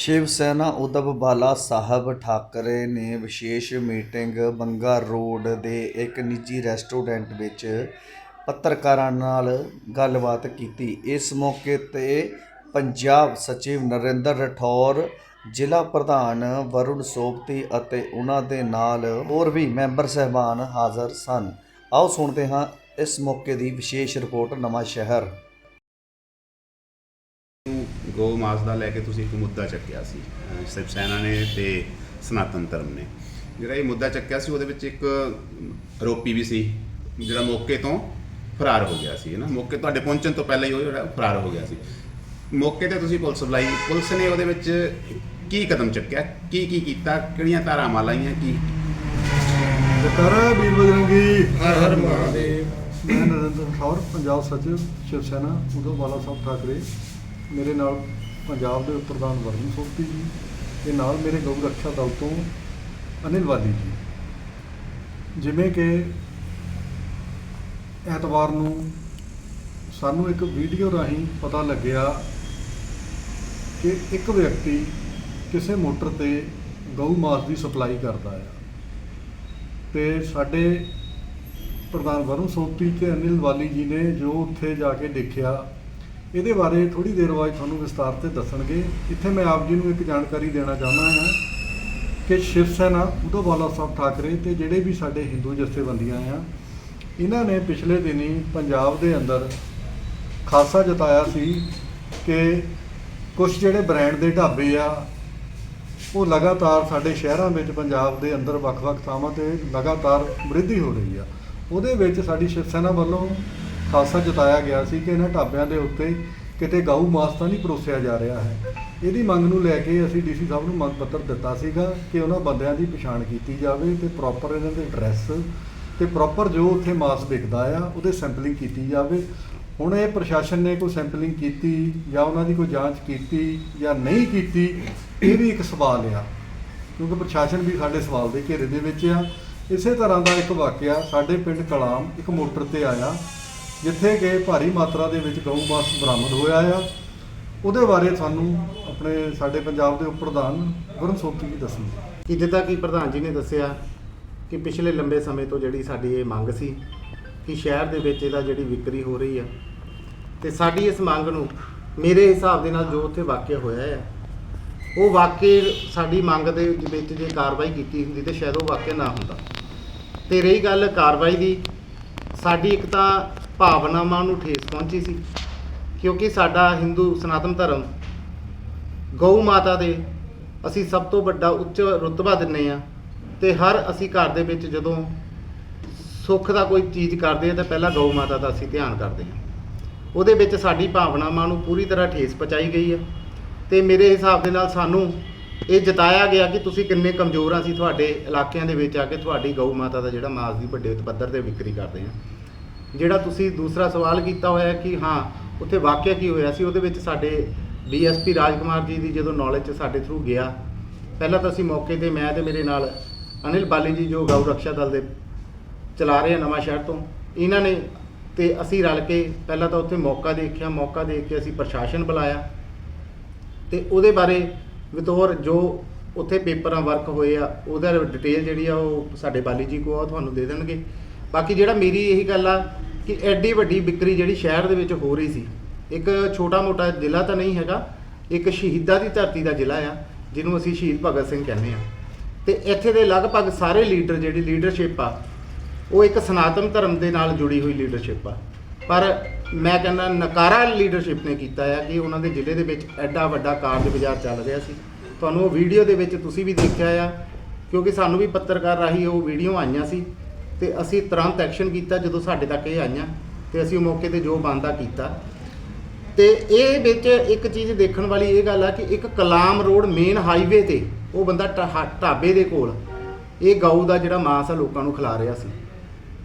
ਸ਼ਿਵ ਸੈਨਾ ਉद्धਵ ਬਾਲਾ ਸਾਹਿਬ ਠਾਕਰੇ ਨੇ ਵਿਸ਼ੇਸ਼ meeting Banga road ਦੇ ਇੱਕ ਨਿੱਜੀ ਰੈਸਟੋਰੈਂਟ ਵਿੱਚ ਪੱਤਰਕਾਰਾਂ ਨਾਲ ਗੱਲਬਾਤ ਕੀਤੀ। ਇਸ ਮੌਕੇ ਤੇ ਪੰਜਾਬ ਸਚਿਵ ਨਰਿੰਦਰ ਰਠੌਰ, ਜ਼ਿਲ੍ਹਾ ਪ੍ਰਧਾਨ ਵਰੁਣ ਸੋਪਤੀ ਅਤੇ ਉਹਨਾਂ ਦੇ ਨਾਲ ਹੋਰ ਵੀ ਮੈਂਬਰ ਸਹਿਬਾਨ ਹਾਜ਼ਰ ਸਨ। ਆਓ ਸੁਣਦੇ ਹਾਂ ਇਸ ਮੌਕੇ ਦੀ ਵਿਸ਼ੇਸ਼ ਰਿਪੋਰਟ ਨਵਾਂ ਸ਼ਹਿਰ ਗੋ ਮਾਸ ਦਾ ਲੈ ਕੇ ਤੁਸੀਂ ਇੱਕ ਮੁੱਦਾ ਚੱਕਿਆ ਸੀ ਅਹ ਸ਼ਿਵ ਸੈਨਾ ਨੇ ਤੇ ਸਨਾਤਨ ਧਰਮ ਨੇ। ਜਿਹੜਾ ਇਹ ਮੁੱਦਾ ਚੱਕਿਆ ਸੀ ਉਹਦੇ ਵਿੱਚ ਇੱਕ ਆਰੋਪੀ ਵੀ ਸੀ ਜਿਹੜਾ ਮੌਕੇ ਤੋਂ ਫਰਾਰ ਹੋ ਗਿਆ ਸੀ ਨਾ? ਮੌਕੇ ਤੁਹਾਡੇ ਪਹੁੰਚਣ ਤੋਂ ਪਹਿਲਾਂ ਹੀ ਉਹ ਜਿਹੜਾ ਫਰਾਰ ਹੋ ਗਿਆ ਸੀ। ਮੌਕੇ ਤੇ ਤੁਸੀਂ ਪੁਲਿਸ ਬੁਲਾਈ ਪੁਲਿਸ ਨੇ ਉਹਦੇ ਵਿੱਚ ਕੀ ਕਦਮ ਚੱਕਿਆ? ਕੀ ਕੀ ਕੀਤਾ? ਕਿਹੜੀਆਂ ਧਾਰਾਵਾਂ ਲਾਈਆਂ? ਕੀ? ਜਕਾਰਾ ਵੀਰ ਬਜਰੰਗੀ ਹਰ ਹਰ ਮਹਾਦੇਵ। ਮੈਂ ਨਰਿੰਦਰ ਠੌਰ ਪੰਜਾਬ ਸਚਿਵ ਸ਼ਿਵ ਸੈਨਾ ਉਦੋਂ ਬਾਲਾ ਸਾਹਿਬ ਠਾਕਰੇ। ਮੇਰੇ ਨਾਲ ਪੰਜਾਬ ਦੇ ਪ੍ਰਧਾਨ ਵਰੁਣ ਸੋਪਤੀ ਜੀ, ਤੇ ਨਾਲ ਮੇਰੇ ਗਊ ਰੱਖਿਆ ਦਲ ਤੋਂ ਅਨਿਲ ਵਾਲੀ ਜੀ। ਜਿਵੇਂ ਕਿ ਐਤਵਾਰ ਨੂੰ ਸਾਨੂੰ ਇੱਕ ਵੀਡੀਓ ਰਾਹੀਂ ਪਤਾ ਲੱਗਿਆ ਕਿ ਇੱਕ ਵਿਅਕਤੀ ਕਿਸੇ ਮੋਟਰ ਤੇ ਗਊ ਮਾਸ ਦੀ ਸਪਲਾਈ ਕਰਦਾ ਆ। ਤੇ ਸਾਡੇ ਪ੍ਰਧਾਨ ਵਰੁਣ ਸੋਪਤੀ ਤੇ ਅਨਿਲ ਵਾਲੀ ਜੀ ਨੇ ਜੋ ਉੱਥੇ ਜਾ ਕੇ ਦੇਖਿਆ ਇਹਦੇ ਬਾਰੇ ਥੋੜੀ ਦੇਰ ਬਾਅਦ ਤੁਹਾਨੂੰ ਵਿਸਤਾਰ ਤੇ ਦੱਸਣਗੇ। ਇੱਥੇ ਮੈਂ ਆਪ ਜੀ ਨੂੰ ਇੱਕ ਜਾਣਕਾਰੀ ਦੇਣਾ ਚਾਹੁੰਦਾ ਹਾਂ ਕਿ ਸ਼ਿਵ ਸੈਨਾ, ਉਦੋਂ ਬਾਲਾ ਸਾਹਿਬ ਠਾਕਰੇ ਤੇ ਜਿਹੜੇ ਵੀ ਸਾਡੇ ਹਿੰਦੂ ਜਥੇਬੰਦੀਆਂ ਆ, ਇਹਨਾਂ ਨੇ ਪਿਛਲੇ ਦਿਨੀ ਪੰਜਾਬ ਦੇ ਅੰਦਰ ਖਾਸਾ ਜਤਾਇਆ ਸੀ ਕਿ ਕੁਝ ਜਿਹੜੇ ਬ੍ਰਾਂਡ ਦੇ ਢਾਬੇ ਆ, ਉਹ ਲਗਾਤਾਰ ਸਾਡੇ ਸ਼ਹਿਰਾਂ ਵਿੱਚ ਪੰਜਾਬ ਦੇ ਅੰਦਰ ਵੱਖ-ਵੱਖ ਥਾਵਾਂ ਤੇ ਲਗਾਤਾਰ ਵ੍ਰਿਧੀ ਹੋ ਰਹੀ ਆ। ਉਹਦੇ ਵਿੱਚ ਸਾਡੀ ਸ਼ਿਵ ਸੈਨਾ ਵੱਲੋਂ ਖਾਸਾ ਜਤਾਇਆ ਗਿਆ ਸੀ ਕਿ ਇਹਨਾਂ ਢਾਬਿਆਂ ਦੇ ਉੱਤੇ ਕਿਤੇ ਗਊ ਮਾਸ ਤਾਂ ਨਹੀਂ ਪਰੋਸਿਆ ਜਾ ਰਿਹਾ ਹੈ। ਇਹਦੀ ਮੰਗ ਨੂੰ ਲੈ ਕੇ ਅਸੀਂ ਡੀਸੀ ਸਾਹਿਬ ਨੂੰ ਮੰਗ ਪੱਤਰ ਦਿੱਤਾ ਸੀਗਾ ਕਿ ਉਹਨਾਂ ਬੰਦਿਆਂ ਦੀ ਪਛਾਣ ਕੀਤੀ ਜਾਵੇ ਤੇ ਪ੍ਰੋਪਰ ਇਹਨਾਂ ਦੇ ਐਡਰੈਸ ਤੇ ਪ੍ਰੋਪਰ ਜੋ ਉੱਥੇ ਮਾਸ ਵਿਕਦਾ ਆ, ਉਹਦੇ ਸੈਂਪਲਿੰਗ ਕੀਤੀ ਜਾਵੇ। ਹੁਣ ਇਹ ਪ੍ਰਸ਼ਾਸਨ ਨੇ ਕੋਈ ਸੈਂਪਲਿੰਗ ਕੀਤੀ ਜਾਂ ਉਹਨਾਂ ਦੀ ਕੋਈ ਜਾਂਚ ਕੀਤੀ ਜਾਂ ਨਹੀਂ ਕੀਤੀ, ਇਹ ਵੀ ਇੱਕ ਸਵਾਲ ਆ। ਕਿਉਂਕਿ ਪ੍ਰਸ਼ਾਸਨ ਵੀ ਸਾਡੇ ਸਵਾਲ ਦੇ ਘੇਰੇ ਦੇ ਵਿੱਚ ਆ। ਇਸੇ ਤਰ੍ਹਾਂ ਦਾ ਇੱਕ ਵਾਕਿਆ ਸਾਡੇ ਪਿੰਡ ਕਲਾਮ ਇੱਕ ਮੋਟਰ ਤੇ ਆਇਆ। ਜਿੱਥੇ ਕਿ ਭਾਰੀ ਮਾਤਰਾ ਦੇ ਵਿੱਚ ਗਊ ਮਾਸ ਬਰਾਮਦ ਹੋਇਆ ਆ। ਉਹਦੇ ਬਾਰੇ ਸਾਨੂੰ ਆਪਣੇ ਸਾਡੇ ਪੰਜਾਬ ਦੇ ਉਪ ਪ੍ਰਧਾਨ ਵਰੁਣ ਸੋਪਤੀ ਜੀ ਦੱਸਣਗੇ ਕਿ ਜਿੱਦਾਂ ਕਿ ਪ੍ਰਧਾਨ ਜੀ ਨੇ ਦੱਸਿਆ ਕਿ ਪਿਛਲੇ ਲੰਬੇ ਸਮੇਂ ਤੋਂ ਜਿਹੜੀ ਸਾਡੀ ਇਹ ਮੰਗ ਸੀ ਕਿ ਸ਼ਹਿਰ ਦੇ ਵਿੱਚ ਇਹਦਾ ਜਿਹੜੀ ਵਿਕਰੀ ਹੋ ਰਹੀ ਆ, ਤੇ ਸਾਡੀ ਇਸ ਮੰਗ ਨੂੰ ਮੇਰੇ ਹਿਸਾਬ ਦੇ ਨਾਲ ਜੋ ਉੱਥੇ ਵਾਕਿਆ ਹੋਇਆ ਆ, ਉਹ ਵਾਕਿਆ ਸਾਡੀ ਮੰਗ ਦੇ ਵਿੱਚ ਜੇ ਕਾਰਵਾਈ ਕੀਤੀ ਹੁੰਦੀ ਤੇ ਸ਼ਾਇਦ ਉਹ ਵਾਕਿਆ ਨਾ ਹੁੰਦਾ। ਤੇ ਰਹੀ ਗੱਲ ਕਾਰਵਾਈ ਦੀ, ਸਾਡੀ ਇੱਕ ਤਾਂ ਭਾਵਨਾਵਾਂ ਨੂੰ ਠੇਸ ਪਹੁੰਚੀ ਸੀ, ਕਿਉਂਕਿ ਸਾਡਾ ਹਿੰਦੂ ਸਨਾਤਨ ਧਰਮ ਗਊ ਮਾਤਾ ਦੇ ਅਸੀਂ ਸਭ ਤੋਂ ਵੱਡਾ ਉੱਚ ਰੁਤਬਾ ਦਿੰਨੇ ਆ ਤੇ ਹਰ ਅਸੀਂ ਘਰ ਦੇ ਵਿੱਚ ਜਦੋਂ ਸੁੱਖ ਦਾ ਕੋਈ ਚੀਜ਼ ਕਰਦੇ ਆ ਤਾਂ ਪਹਿਲਾਂ ਗਊ ਮਾਤਾ ਦਾ ਅਸੀਂ ਧਿਆਨ ਕਰਦੇ ਆ ਉਹਦੇ ਵਿੱਚ ਸਾਡੀ ਭਾਵਨਾਵਾਂ ਨੂੰ ਪੂਰੀ ਤਰ੍ਹਾਂ ਠੇਸ ਪਹੁੰਚਾਈ ਗਈ ਹੈ ਤੇ ਮੇਰੇ ਹਿਸਾਬ ਦੇ ਨਾਲ ਸਾਨੂੰ ਇਹ ਜਤਾਇਆ ਗਿਆ ਕਿ ਤੁਸੀਂ ਕਿੰਨੇ ਕਮਜ਼ੋਰ ਆ ਅਸੀਂ ਤੁਹਾਡੇ ਇਲਾਕਿਆਂ ਦੇ ਵਿੱਚ ਆ ਕੇ ਤੁਹਾਡੀ ਗਊ ਮਾਤਾ ਦਾ ਜਿਹੜਾ ਮਾਸ ਦੀ ਵੱਡੇ ਪੱਧਰ ਤੇ ਵਿਕਰੀ ਕਰਦੇ ਆ ਜਿਹੜਾ ਤੁਸੀਂ ਦੂਸਰਾ ਸਵਾਲ ਕੀਤਾ ਹੋਇਆ ਕਿ ਹਾਂ, ਉੱਥੇ ਵਾਕਿਆ ਕੀ ਹੋਇਆ ਸੀ, ਉਹਦੇ ਵਿੱਚ ਸਾਡੇ ਡੀਐਸਪੀ ਰਾਜਕੁਮਾਰ ਜੀ ਦੀ ਜਦੋਂ ਨੌਲੇਜ ਚ ਸਾਡੇ ਥਰੂ ਗਿਆ। ਪਹਿਲਾਂ ਤਾਂ ਅਸੀਂ ਮੌਕੇ ਤੇ ਮੈਂ ਤੇ ਮੇਰੇ ਨਾਲ ਅਨਿਲ ਬਾਲੀ ਜੀ ਜੋ ਗਊ ਰੱਖਿਆ ਦਲ ਦੇ ਚਲਾ ਰਹੇ ਆ ਨਵਾਂ ਸ਼ਹਿਰ ਤੋਂ, ਇਹਨਾਂ ਨੇ ਤੇ ਅਸੀਂ ਰਲ ਕੇ ਪਹਿਲਾਂ ਤਾਂ ਉੱਥੇ ਮੌਕਾ ਦੇਖਿਆ, ਮੌਕਾ ਦੇਖ ਕੇ ਅਸੀਂ ਪ੍ਰਸ਼ਾਸਨ ਬੁਲਾਇਆ। ਤੇ ਉਹਦੇ ਬਾਰੇ ਵਿਤੌਰ ਜੋ ਉੱਥੇ ਪੇਪਰਾਂ ਵਰਕ ਹੋਏ ਆ, ਉਹਦਾ ਡਿਟੇਲ ਜਿਹੜੀ ਆ ਉਹ ਸਾਡੇ ਬਾਲੀ ਜੀ ਕੋ ਆ, ਉਹ ਤੁਹਾਨੂੰ ਦੇ ਦੇਣਗੇ। ਬਾਕੀ ਜਿਹੜਾ ਮੇਰੀ ਇਹੀ ਗੱਲ ਆ ਕਿ ਐਡੀ ਵੱਡੀ ਵਿਕਰੀ ਜਿਹੜੀ ਸ਼ਹਿਰ ਦੇ ਵਿੱਚ ਹੋ ਰਹੀ ਸੀ, ਇੱਕ ਛੋਟਾ ਮੋਟਾ ਜ਼ਿਲ੍ਹਾ ਤਾਂ ਨਹੀਂ ਹੈਗਾ, ਇੱਕ ਸ਼ਹੀਦਾਂ ਦੀ ਧਰਤੀ ਦਾ ਜ਼ਿਲ੍ਹਾ ਆ, ਜਿਹਨੂੰ ਅਸੀਂ ਸ਼ਹੀਦ ਭਗਤ ਸਿੰਘ ਕਹਿੰਦੇ ਆ। ਤੇ ਇੱਥੇ ਦੇ ਲਗਭਗ ਸਾਰੇ ਲੀਡਰ ਜਿਹੜੀ ਲੀਡਰਸ਼ਿਪ ਆ, ਉਹ ਇੱਕ ਸਨਾਤਨ ਧਰਮ ਦੇ ਨਾਲ ਜੁੜੀ ਹੋਈ ਲੀਡਰਸ਼ਿਪ ਆ। ਪਰ ਮੈਂ ਕਹਿੰਦਾ ਨਕਾਰਾ ਲੀਡਰਸ਼ਿਪ ਨੇ ਕੀਤਾ ਆ ਕਿ ਉਹਨਾਂ ਦੇ ਜ਼ਿਲ੍ਹੇ ਦੇ ਵਿੱਚ ਐਡਾ ਵੱਡਾ ਕਾਰਜ ਬਾਜ਼ਾਰ ਚੱਲ ਰਿਹਾ ਸੀ। ਤੁਹਾਨੂੰ ਉਹ ਵੀਡੀਓ ਦੇ ਵਿੱਚ ਤੁਸੀਂ ਵੀ ਦੇਖਿਆ ਆ, ਕਿਉਂਕਿ ਸਾਨੂੰ ਵੀ ਪੱਤਰਕਾਰ ਰਾਹੀਂ ਉਹ ਵੀਡੀਓ ਆਈਆਂ ਸੀ। ਤੇ ਅਸੀਂ ਤੁਰੰਤ ਐਕਸ਼ਨ ਕੀਤਾ ਜਦੋਂ ਸਾਡੇ ਤੱਕ ਇਹ ਆਈਆਂ ਤੇ ਅਸੀਂ ਮੌਕੇ ਤੇ ਜੋ ਬੰਦਾ ਕੀਤਾ। ਤੇ ਇਹ ਵਿੱਚ ਇੱਕ ਚੀਜ਼ ਦੇਖਣ ਵਾਲੀ ਇਹ ਗੱਲ ਆ ਕਿ ਇੱਕ ਕਲਾਮ ਰੋਡ ਮੇਨ ਹਾਈਵੇ ਤੇ ਉਹ ਬੰਦਾ ਢਾ- ਢਾਬੇ ਦੇ ਕੋਲ ਇਹ ਗਊ ਦਾ ਜਿਹੜਾ ਮਾਸ ਆ ਲੋਕਾਂ ਨੂੰ ਖਿਲਾ ਰਿਹਾ ਸੀ।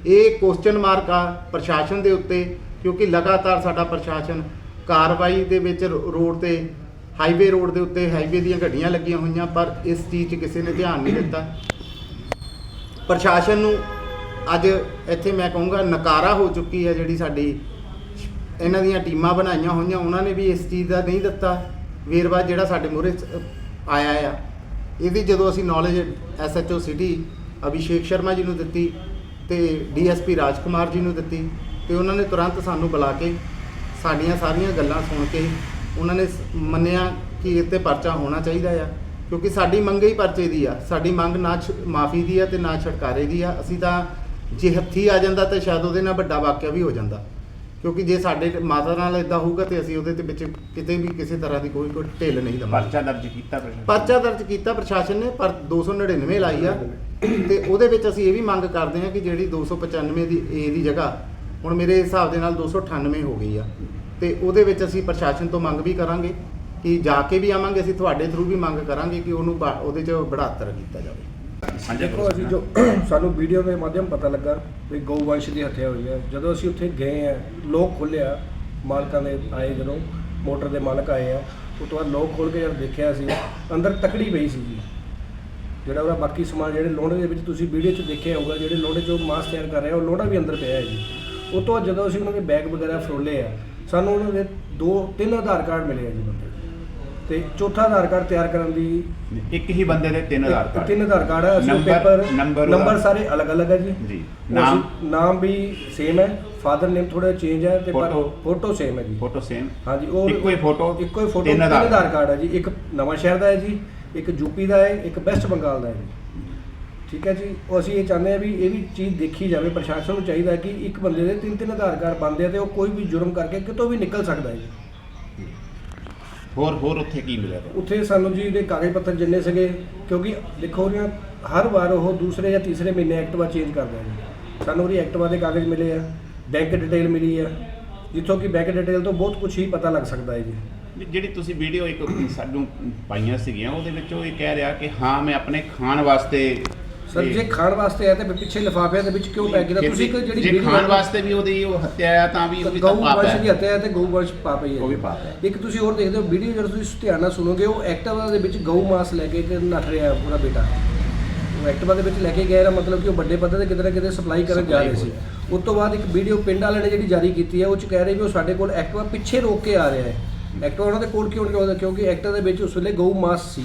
ਇਹ ਕੁਐਸਚਨ ਮਾਰਕ ਆ ਪ੍ਰਸ਼ਾਸਨ ਦੇ ਉੱਤੇ ਕਿਉਂਕਿ ਲਗਾਤਾਰ ਸਾਡਾ ਪ੍ਰਸ਼ਾਸਨ ਕਾਰਵਾਈ ਦੇ ਵਿੱਚ ਰੋਡ ਤੇ ਹਾਈਵੇ ਰੋਡ ਦੇ ਉੱਤੇ ਹਾਈਵੇ ਦੀਆਂ ਗੱਡੀਆਂ ਲੱਗੀਆਂ ਹੋਈਆਂ ਪਰ ਇਸ ਚੀਜ਼ 'ਚ ਕਿਸੇ ਨੇ ਧਿਆਨ ਨਹੀਂ ਦਿੱਤਾ। ਪ੍ਰਸ਼ਾਸਨ ਨੂੰ ਅੱਜ ਇੱਥੇ ਮੈਂ ਕਹੂੰਗਾ ਨਕਾਰਾ ਹੋ ਚੁੱਕੀ ਹੈ ਜਿਹੜੀ ਸਾਡੀ ਇਹਨਾਂ ਦੀਆਂ ਟੀਮਾਂ ਬਣਾਈਆਂ ਹੋਈਆਂ, ਉਹਨਾਂ ਨੇ ਵੀ ਇਸ ਚੀਜ਼ ਦਾ ਨਹੀਂ ਦਿੱਤਾ। ਵੇਰਵਾ ਜਿਹੜਾ ਸਾਡੇ ਮੂਹਰੇ ਆਇਆ ਆ। ਇਹਦੀ ਜਦੋਂ ਅਸੀਂ knowledge SHO city Abhishek Sharma ji ਨੂੰ ਦਿੱਤੀ ਤੇ ਡੀਐਸਪੀ ਰਾਜਕੁਮਾਰ ਜੀ ਨੂੰ ਦਿੱਤੀ ਤੇ ਉਹਨਾਂ ਨੇ ਤੁਰੰਤ ਸਾਨੂੰ ਬੁਲਾ ਕੇ ਸਾਡੀਆਂ ਸਾਰੀਆਂ ਗੱਲਾਂ ਸੁਣ ਕੇ ਉਹਨਾਂ ਨੇ ਸ- ਮੰਨਿਆ ਕਿ ਇਹ ਤੇ ਪਰਚਾ ਹੋਣਾ ਚਾਹੀਦਾ ਆ, ਕਿਉਂਕਿ ਸਾਡੀ ਮੰਗ ਹੀ ਪਰਚੇ ਦੀ ਆ। ਸਾਡੀ ਮੰਗ ਨਾ ਮਾਫੀ ਦੀ ਆ ਤੇ ਨਾ ਛੁਟਕਾਰੇ ਦੀ ਆ। ਅਸੀਂ ਤਾਂ ਜੇ ਹੱਥੀ ਆ ਜਾਂਦਾ ਤਾਂ ਸ਼ਾਇਦ ਉਹਦੇ ਨਾਲ ਵੱਡਾ ਵਾਕਿਆ ਵੀ ਹੋ ਜਾਂਦਾ। ਕਿਉਂਕਿ ਜੇ ਸਾਡੇ ਮਾਤਾ ਨਾਲ ਇਦਾਂ ਹੋਊਗਾ ਤੇ ਅਸੀਂ ਉਹਦੇ ਤੇ ਵਿੱਚ ਕਿਤੇ ਵੀ ਕਿਸੇ ਤਰ੍ਹਾਂ ਦੀ ਕੋਈ ਕੋਈ ਢਿੱਲ ਨਹੀਂ ਦਵਾਂਗੇ। ਪਰਚਾ ਦਰਜ ਕੀਤਾ ਪ੍ਰਸ਼ਾਸਨ? ਪਰਚਾ ਦਰਜ ਕੀਤਾ ਪ੍ਰਸ਼ਾਸਨ ਨੇ ਪਰ 299 ਲਾਈ ਆ। ਤੇ ਉਹਦੇ ਵਿੱਚ ਅਸੀਂ ਇਹ ਵੀ ਮੰਗ ਕਰਦੇ ਹਾਂ ਕਿ ਜਿਹੜੀ 295 ਦੀ ਏ ਦੀ ਜਗ੍ਹਾ ਹੁਣ ਮੇਰੇ ਹਿਸਾਬ ਦੇ ਨਾਲ 298 ਹੋ ਗਈ ਆ। ਤੇ ਉਹਦੇ ਵਿੱਚ ਅਸੀਂ ਪ੍ਰਸ਼ਾਸਨ ਤੋਂ ਮੰਗ ਵੀ ਕਰਾਂਗੇ ਕਿ ਜਾ ਕੇ ਵੀ ਆਵਾਂਗੇ ਅਸੀਂ ਤੁਹਾਡੇ ਥਰੂ ਵੀ ਮੰਗ ਕਰਾਂਗੇ ਕਿ ਉਹਨੂੰ ਬਾ- ਉਹਦੇ 'ਚ ਬੜਾਤਰ ਕੀਤਾ ਜਾਵੇ। ਸਾਂਝਾ ਦੇਖੋ ਅਸੀਂ ਜੋ ਸਾਨੂੰ ਵੀਡੀਓ ਦੇ ਮਾਧਿਅਮ ਪਤਾ ਲੱਗਾ ਵੀ ਗਊਵੰਸ਼ ਦੀ ਹੱਤਿਆ ਹੋਈ ਹੈ। ਜਦੋਂ ਅਸੀਂ ਉੱਥੇ ਗਏ ਆ ਲੋਕ ਖੋਲ੍ਹਿਆ ਮਾਲਕਾਂ ਦੇ ਆਏ ਜਦੋਂ ਮੋਟਰ ਦੇ ਮਾਲਕ ਆਏ ਆ ਉਹ ਤੋਂ ਬਾਅਦ ਲੋਕ ਖੋਲ ਕੇ ਜਦ ਦੇਖਿਆ ਸੀ ਅੰਦਰ ਤਕੜੀ ਪਈ ਸੀ ਜੀ। ਜਿਹੜਾ ਉਹਦਾ ਬਾਕੀ ਸਮਾਨ ਜਿਹੜੇ ਲੋਹੜੇ ਦੇ ਵਿੱਚ ਤੁਸੀਂ ਵੀਡੀਓ 'ਚ ਦੇਖਿਆ ਹੋਊਗਾ ਜਿਹੜੇ ਲੋਹੜੇ 'ਚੋਂ ਮਾਸ ਤਿਆਰ ਕਰ ਰਹੇ ਉਹ ਲੋਹੜਾ ਵੀ ਅੰਦਰ ਪਿਆ ਹੈ ਜੀ। ਉਹ ਤੋਂ ਬਾਅਦ ਜਦੋਂ ਅਸੀਂ ਉਹਨਾਂ ਦੇ ਬੈਗ ਵਗੈਰਾ ਫਰੋਲੇ ਆ ਸਾਨੂੰ ਉਹਨਾਂ ਦੇ ਦੋ ਤਿੰਨ ਆਧਾਰ ਕਾਰਡ ਮਿਲੇ ਆ ਜੀ ਬੰਦੇ ਦੇ। ਤੇ ਚੌਥਾ ਆਧਾਰ ਕਾਰਡ ਤਿਆਰ ਕਰਨ ਦੀ ਇੱਕ ਹੀ ਬੰਦੇ ਦੇ ਤਿੰਨ ਆਧਾਰ ਕਾਰਡ। ਤਿੰਨ ਆਧਾਰ ਕਾਰਡ ਹੈ ਅਸੀਂ ਨੰਬਰ- ਪੇਪਰ ਨੰਬਰ ਸਾਰੇ ਅਲੱਗ-ਅਲੱਗ ਹੈ ਜੀ। ਜੀ। ਨਾਮ? ਨਾਮ ਵੀ ਸੇਮ ਹੈ ਫਾਦਰ ਨੇਮ ਥੋੜਾ ਚੇਂਜ ਹੈ ਤੇ ਪਰ ਫੋਟੋ ਸੇਮ ਹੈ ਜੀ। ਫੋਟੋ ਸੇਮ ਹਾਂਜੀ ਉਹ ਇੱਕੋ ਹੀ photo, ਇੱਕੋ ਹੀ ਫੋਟੋ ਤਿੰਨ ਆਧਾਰ? ਕਾਰਡ ਹੈ ਜੀ। ਇੱਕ ਨਵਾਂ ਸ਼ਹਿਰ ਦਾ ਹੈ ਜੀ ਇੱਕ ਯੂਪੀ ਦਾ ਹੈ ਇੱਕ ਵੈਸਟ ਬੰਗਾਲ ਦਾ ਹੈ ਜੀ। ਠੀਕ ਹੈ ਜੀ? ਉਹ ਅਸੀਂ ਇਹ ਚਾਹੁੰਦੇ ਆ ਵੀ ਇਹ ਵੀ ਚੀਜ਼ ਦੇਖੀ ਜਾਵੇ ਪ੍ਰਸ਼ਾਸਨ ਨੂੰ ਚਾਹੀਦਾ ਕਿ ਇੱਕ ਬੰਦੇ ਦੇ ਤਿੰਨ ਤਿੰਨ ਆਧਾਰ ਕਾਰਡ ਬਣਦੇ ਆ ਤੇ ਉਹ ਕੋਈ ਵੀ ਜੁਰਮ ਕਰਕੇ ਕਿਤੋਂ ਵੀ ਨਿਕਲ ਸਕਦਾ ਹੈ ਜੀ। ਹੋਰ ਹੋਰ ਉੱਥੇ ਕੀ ਮਿਲਿਆ ਤੁਹਾਨੂੰ? ਉੱਥੇ ਸਾਨੂੰ ਜੀ ਦੇ ਕਾਗਜ਼ ਪੱਤਰ ਜਿੰਨੇ ਸੀਗੇ ਕਿਉਂਕਿ ਦੇਖੋ ਰਿਆ ਹਰ ਵਾਰ ਉਹ ਦੂਸਰੇ ਜਾਂ ਤੀਸਰੇ ਮਹੀਨੇ ਐਕਟਿਵਾ ਚੇਂਜ ਕਰਦਾ ਜੀ ਸਾਨੂੰ ਉਹਦੀ ਐਕਟਿਵਾ ਦੇ ਕਾਗਜ਼ ਮਿਲੇ ਆ ਬੈਂਕ ਡਿਟੇਲ ਮਿਲੀ ਆ ਜਿੱਥੋਂ ਕਿ ਬੈਂਕ ਡਿਟੇਲ ਤੋਂ ਬਹੁਤ ਕੁਝ ਹੀ ਪਤਾ ਲੱਗ ਸਕਦਾ ਹੈ ਜੀ ਵੀ ਜਿਹੜੀ ਤੁਸੀਂ ਵੀਡੀਓ ਇੱਕ ਸਾਨੂੰ ਪਾਈਆਂ ਸੀਗੀਆਂ ਉਹਦੇ ਵਿੱਚ ਉਹ ਇਹ ਕਹਿ ਰਿਹਾ ਕਿ ਹਾਂ ਮੈਂ ਆਪਣੇ ਖਾਣ ਵਾਸਤੇ ਸਰ ਜੇ। ਖਾਣ ਵਾਸਤੇ ਹੈ ਤੇ ਪਿੱਛੇ ਲਿਫਾਫਿਆਂ ਦੇ ਵਿੱਚ ਕਿਉਂ ਪੈ ਗਿਆ ਤੁਸੀਂ ਇੱਕ ਜਿਹੜੀ ਜੇ ਖਾਣ ਵਾਸਤੇ ਵੀ ਉਹਦੀ ਉਹ ਹੱਤਿਆ ਆ ਤਾਂ ਵੀ ਉਹ ਵੀ ਤਾਂ ਗਊ ਪਾਪ ਵੰਸ਼ ਦੀ ਹੈ ਹੱਤਿਆ ਹੈ ਤੇ ਗਊ ਵੰਸ਼ ਪਾਪ ਹੀ ਹੈ। ਉਹ ਵੀ। ਪਾਪ ਹੈ। ਇੱਕ ਤੁਸੀਂ ਹੋਰ ਦੇਖਦੇ ਹੋ ਵੀਡੀਓ ਜਦੋਂ ਤੁਸੀਂ ਧਿਆਨ ਨਾਲ ਸੁਣੋਗੇ ਉਹ ਐਕਟਿਵਾ ਦੇ ਵਿੱਚ ਗਊ ਮਾਸ ਲੈ ਕੇ ਤੇ ਨੱਠ ਰਿਹਾ ਹੈ ਪੂਰਾ ਬੇਟਾ। ਉਹ ਐਕਟਿਵਾ ਦੇ ਵਿੱਚ ਲੈ ਕੇ ਗਿਆ ਇਹਦਾ ਮਤਲਬ ਕਿ ਉਹ ਵੱਡੇ ਪੱਧਰ ਤੇ ਕਿਤੇ ਨਾ ਕਿਤੇ ਸਪਲਾਈ ਕਰਨ ਜਾ ਰਹੇ ਹੋ ਸੀ ਉਸ ਤੋਂ ਬਾਅਦ ਇੱਕ ਵੀਡੀਓ ਪਿੰਡ ਵਾਲਿਆਂ ਨੇ ਜਿਹੜੀ ਜਾਰੀ ਕੀਤੀ ਹੈ ਉਹ ਚ ਕਹਿ ਰਹੇ ਵੀ ਉਹ ਸਾਡੇ ਕੋਲ ਐਕਟਿਵਾ ਪਿੱਛੇ ਰੋਕ ਕੇ ਆ ਰਿਹਾ ਹੈ। ਐਕਟਿਵਾ ਉਹਨਾਂ ਦੇ ਕੋਲ ਕਿਉਂ ਕਿਉਂਕਿ ਐਕਟਿਵਾ ਦੇ ਵਿੱਚ ਉਸ ਵੇਲੇ ਗਊ ਮਾਸ ਸੀ।